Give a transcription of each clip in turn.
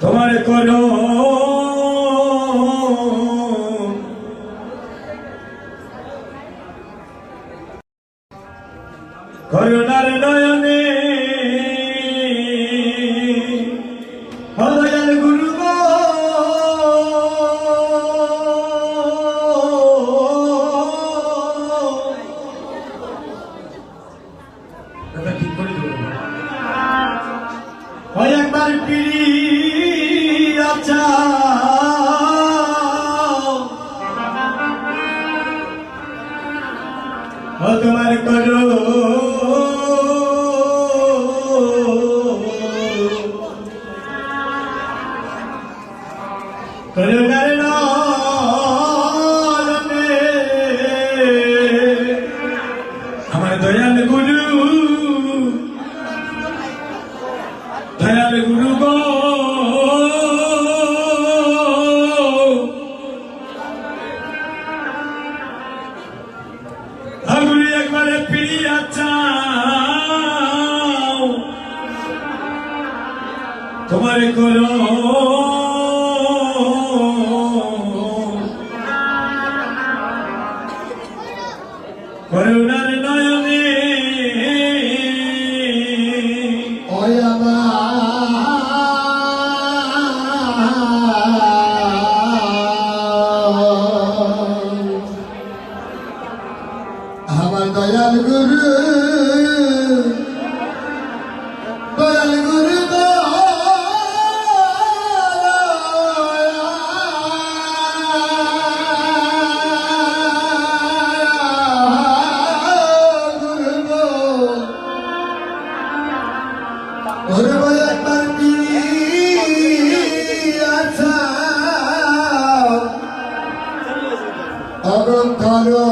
তোমার করো করুণার নয়নে ও তোমার করো করুণার নামে আমার দয়াল গুরু দয়াল তোমার করো অগম করো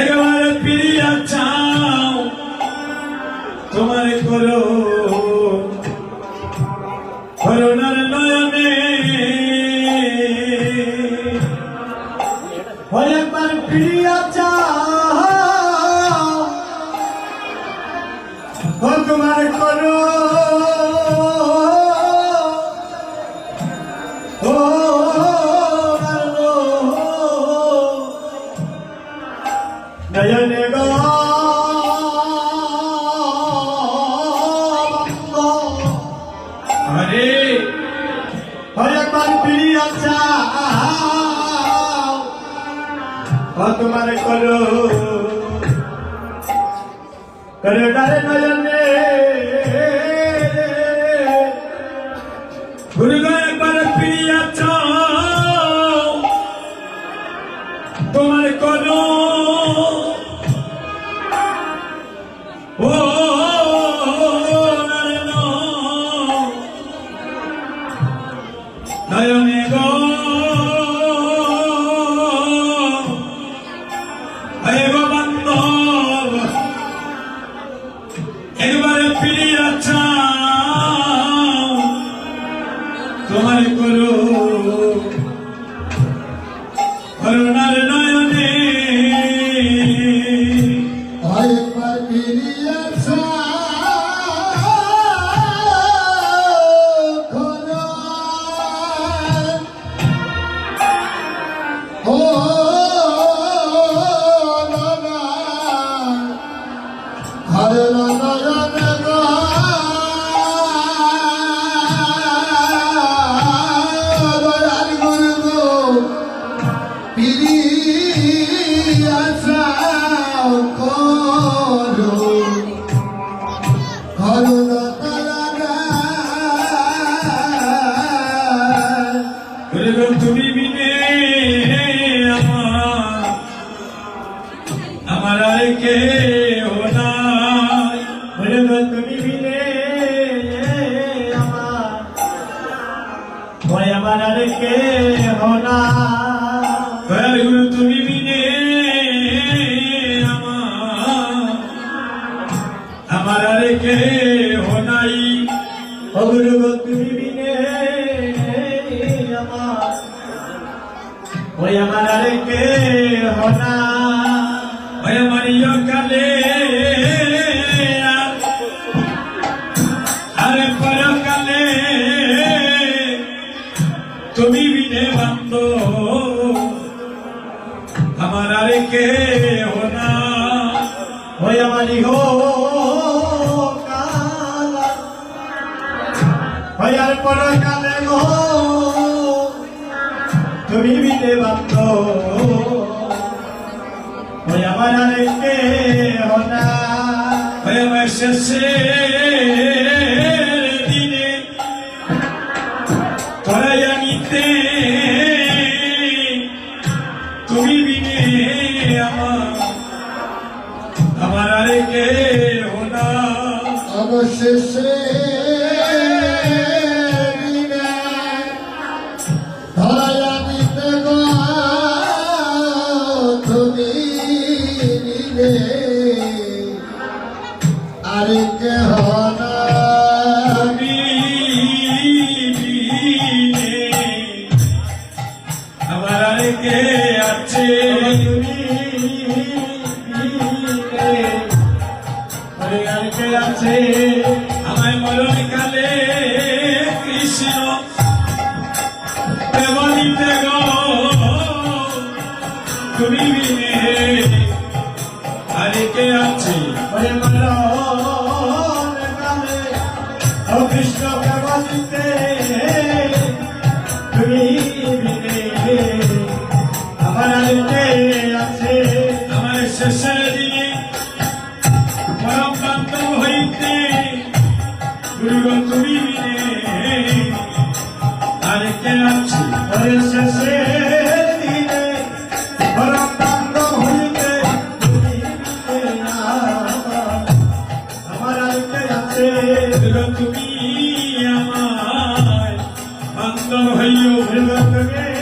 একবারে পিরিয়া চাও তোমার করো করুণার নয়নে একবার ফিরিয়া চাও তোমার করো। তোমার করো। করো ডারে নয়নে। গুরু একবার ফিরিয়া চাও তোমার করো। ও নয়নে গো। I don't know. তুমি বিনে আমার কে বলে গো তুমি বিনে আমার আর কে হোনা তুমি বিনে আর কে নাই? ও গুরু গো আমার। ওই আমার আর কে হোনা ওই আমার ইয় কালে আরে পরকালে তুমি বিনে বান্ধ। আমার আরে কে হোনা ওই আমারই হো ওই আর পর কালে গো তুমি বিতে বান্ধ ওই আমার আর হনা হোনা ওই আমার শেষে। আমার কে আছে। তুমি বিনে ওই কে আছে। আমায় মরণ কালে কৃষ্ণ দেবনীতে গো তুমি বিনে আরে কে আছে? মরণ কালে কৃষ্ণ ভগবতীতে তুমি বিনে। আমার আছে আমার শেষের দিনে। পরম হইতে গুরুগ তুমি বিনে। আরে কে আছে ওই শেষে দিনে? পরম হইতে আমার আর কে আছে? গুরুগ তুমি আমার। বান্ধব হইও গুরু তুমি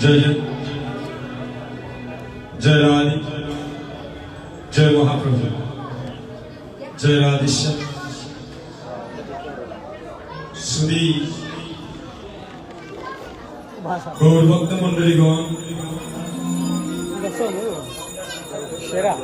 جے جے رانی جے مہا गौरभक्त हो, मंडळी गौन हो. शेरा.